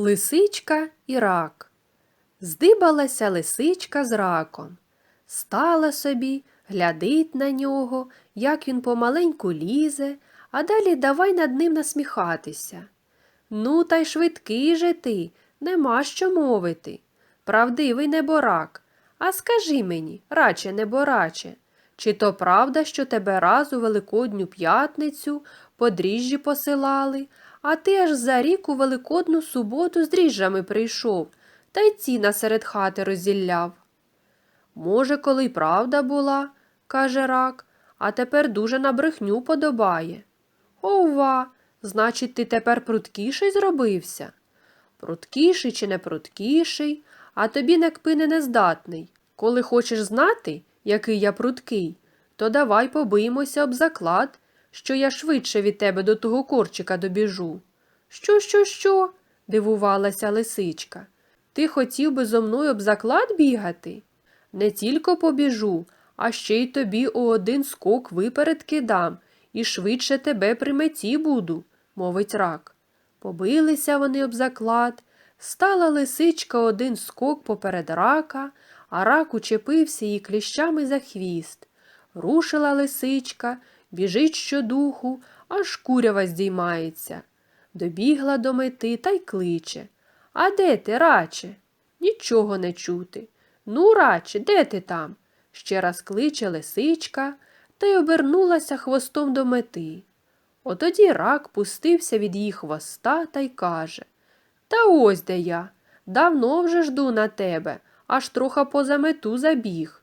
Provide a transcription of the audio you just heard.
Лисичка і рак. Здибалася лисичка з раком. Стала собі, глядить на нього, як він помаленьку лізе, а далі давай над ним насміхатися. Ну, та й швидкий же ти, нема що мовити. Правдивий неборак. А скажи мені, раче небораче, чи то правда, що тебе раз у Великодню п'ятницю по дріжджі посилали, а ти аж за рік у Великодну суботу з дріжджами прийшов, та й ціна серед хати розілляв. Може, коли й правда була, каже рак, а тепер дуже на брехню подобає. Ова, значить, ти тепер пруткіший зробився? Пруткіший чи не пруткіший, а тобі не кпини нездатний. Коли хочеш знати, який я пруткий, то давай побиємося об заклад, що я швидше від тебе до того корчика добіжу. Що, що, що? дивувалася лисичка. Ти хотів би зо мною об заклад бігати? Не тільки побіжу, а ще й тобі у один скок випередки дам і швидше тебе при меті буду, мовить рак. Побилися вони об заклад, стала лисичка один скок поперед рака, а рак учепився їй кліщами за хвіст. Рушила лисичка, біжить щодуху, аж курява здіймається. Добігла до мети та й кличе. А де ти, раче? Нічого не чути. Ну, раче, де ти там? Ще раз кличе лисичка та й обернулася хвостом до мети. Отоді рак пустився від її хвоста та й каже Та ось де я. Давно вже жду на тебе, аж троха поза мету забіг.